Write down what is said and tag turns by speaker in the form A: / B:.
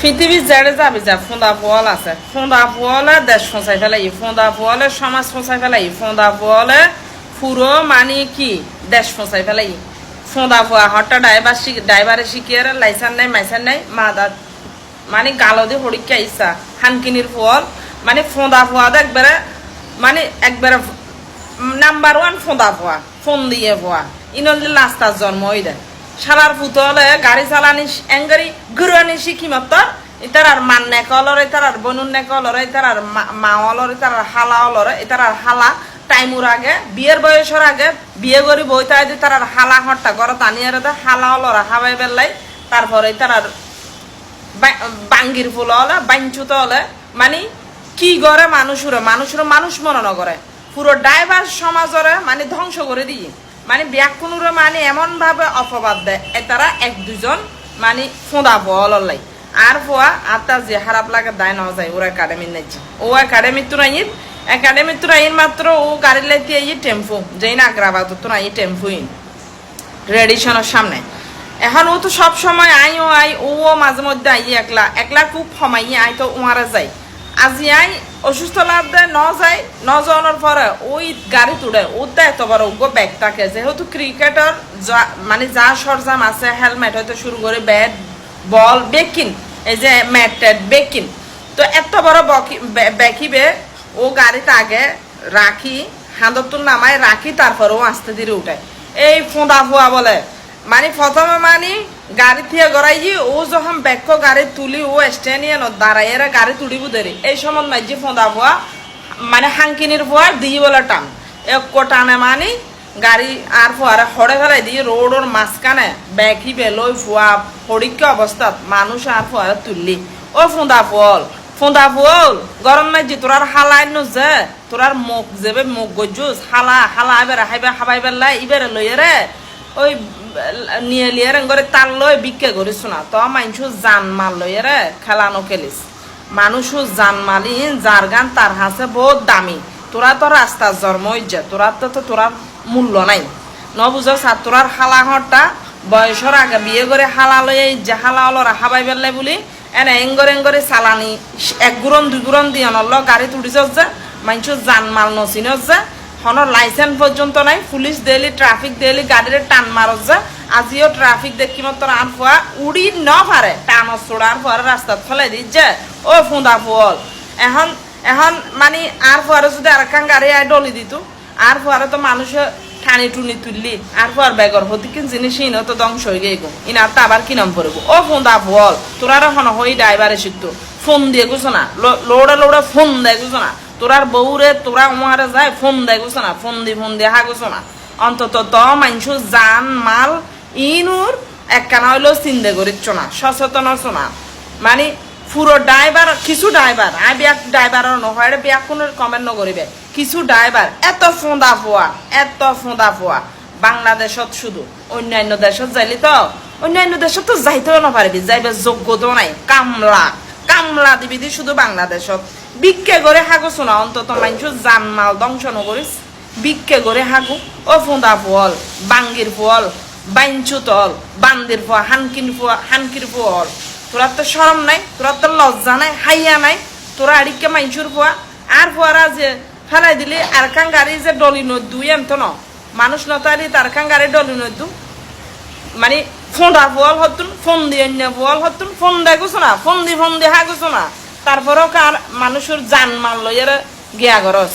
A: পৃথিবীর জেড়ে যাবি যা, ফোঁদা পোয়াল আছে। ফোঁদা পোয়ালে দেশ ফোঁসাই ফেলাই ফোঁদা পোয়ালে সমাজ ফোঁসাই ফেলাই ফোঁদা পোয়ালে পুরো মানে কি? দেশ ফোঁসাই ফেলাই ফোঁদা পোয়া হঠাৎ ড্রাইভার ড্রাইভারে শিখিয়ে লাইসেন্স নাই, মাইসেন্স নাই মাদা মানে গালদি হরিকা ইচ্ছা, হানকিনির ফল মানে ফোঁদা ফোয়া একবারে মানে একবারে নাম্বার ওয়ান ফোঁদা ফোয়া, ফোন দিয়ে ফোয়া। ইনলি লাস্তার জন্ম হই দেয় সারার পুতলে গাড়ি চালানি এঙ্গারি ঘুরানি শিখি মাত্র ইতার আর মান নে কলরে ইতার আর বনুন নে কলরে ইতার আর মা অলরে ইতার আর হালা অলরে ইতার আর হালা টাইমুর আগে বিয়ের বয়সের আগে বিয়ে করি বইতে দি তার আর হালা হট্টা করে টানিয়ে রে হালা অলরা হাবাই বেললাই তারপরে ইতার আর বাঙ্গির ফুল হলে বাঞ্চুত হলে মানে কি করে মানুষরে মানুষরে মানুষ মনে নকরে পুরো ড্রাইভার সমাজরে মানে ধ্বংস করে দিয়ে। মানে ব্যাকুণরে মানে এমন ভাবে অপবাদ দেয় তারা এক দুজন মানে ফোঁদা বলাই আর ফোয়া আর তার যে খারাপ লাগে দায় নেওয়া যায় ওর একাডেমির নাইছে ও একাডেমির তো নাই একাডেমির তো নাই মাত্র ও গাড়ি লাইতে এই টেম্পু যেই না আগ্রাবাদ তো নাই টেম্পু ইন রেডিশনের সামনে। এখন ও তো সব সময় আই, ও আই ও মাঝে মধ্যে আই একলা একলা খুব সময় আই তো উমারা যাই আজি আই অসুস্থ লাভ দেয় ন যায় ন যাওয়ার পরে ওই গাড়ি তুলে তো বড় ওগো ব্যাগ থাকে যেহেতু ক্রিকেটের যা- মানে যা সরঞ্জাম আছে, হেলমেট হয়তো শুরু করে ব্যাট বল বেকিন এই যে ম্যাট ট্যাট বেকিন তো এত বড় বেকিবে ও গাড়িতে আগে রাখি হাঁদতুল নামায় রাখি তারপর ও আস্তে ধীরে উঠায় এই ফোঁদা ফোয়া বলে। মানে প্রথমে মানে গাড়ি থেকে গড়াই ও যখন ব্যাক গাড়ি তুলি, ও স্ট্যান্ডিয়ে দাঁড়াই, এরা গাড়ি তুলিব দেরি। এই সময় মাঝে ফোঁদা ফোয়া মানে হাঙ্কিনির ফোয়া দিয়ে টান। এক টানে মানে গাড়ি আর ফোয়ারে হরে ফেলাই দিয়ে রোডর মাঝখানে ব্যাকি বেলই ফোয়া হরিক্য অবস্থাত মানুষ আর ফোয়ারে তুললি ও ফোঁদা ফল ফোঁদা ফল গরম যে তোরার হালাই যে তোরার মুখ যেবে মুখ গজুস হালা হালা, এবারে হাইবে হাবাই বেলা ইবারে লইয়ে রে। ওই নিয়ে লিয়ে করে তার লই বিক্কে করিস না তো মাইনছু জান মাল লইয়ে রে খেলানো খেলিস। মানুষও জান মালিন, যার গান তার হাসে বহুত দামি। তোরা তো রাস্তার জন্ম হইছে, তোরা তো তো তোরার মূল্য নাই। ন বুঝো স্যার তোরার হালা ঘরটা বয়সের আগে বিয়ে করে হালা লই যে হালা হলো হাবাই বেললে বলি, এনে এঙ্গরে এঙ্গরে চালানি, এক গুরন, দুই গুরন দিয়ে নল গাড়ি তুলিছ যে মানুষ জান মাল নচিন যে হন লাইসেন্স পর্যন্ত নাই, পুলিশ দেলি ট্রাফিক দেলি, গাড়িরে টান মারত যে আজিও ট্রাফিক দেখি মতো আর ফুয়া উড়ি ন পারে, টান চোড়ার পরে রাস্তাত ফেলাই দি যে ও ফুঁদা ফুল এখন এখন মানে আর ফুয়ারে যদি আর একখান গাড়ি আয় ডলি দিত, আর ফুয়ারে তো মানুষে ঠানি টুনি তুললি, আর ফুয়ার বেগর হতি কিন জিনিস ইনো তো ধ্বংস হয়ে গেই গো। ইনার তো আবার কি নাম পড়ব? ও ফুঁদা ফুল তোরা হন হই ড্রাইভারে শিখতো। ফোন দিয়ে গুছো না লোড়ে লোড়ে ফোন দেয় গুছো না। তোরার বউরে তোরা উমারে যায় ফোন দেয় গুছো না? ফোন দি, ফোন দিয়ে হা গুছো না? অন্তত ত মাইনসু জান, মাল, ইনুর, একখানা হইলেও চিন্তা করিচ্ছ না, সচেতন হচ্ছ না। মানে পুরো ড্রাইভার, কিছু ড্রাইভার, আই বিয়াক ড্রাইভারের নহয় বিয়াক কোনো কমেন্ট নকরিবে। কিছু ড্রাইভার, এত ফোঁদা ফোয়া, এত ফোঁদা ফোয়া। বাংলাদেশত শুধু, অন্যান্য দেশত যাইলি তো? অন্যান্য দেশত তো যাইতেও নপারিবি যাইবে যোগ্যতাও নাই। কামলা কামলা দিবি দি শুধু বাংলাদেশত। বিক্ষে করে হাগো শোনা অন্তত মানুষ জান মাল ধ্বংস নকরিস বিক্ষে করে হাগু ও ফোঁদা ফল বাঙ্গির ফল বাইঞ্চু তল, বান্দির ফল হানকির ফল হানকির ফল তোরা তো সরম নাই তোরা তো লজ্জা নাই, হাইয়া নাই, তোরা আড়িকে মাইনসুর ফুয়া আর ফুয়ারা যে ফেলাই দিলি, আর কান গাড়ি যে ডলি নদু এমতো ন? মানুষ নতারি তার কান গাড়ি ডলি নদু মানে ফোনটা ফোয়াল হতুন ফোন দিয়ে ফোয়াল হতুন ফোন দেয় না ফোন দি ফোন দিয়ে হা না তারপরেও কার মানুষের জান মাল লইয়ার গিয়া গরস।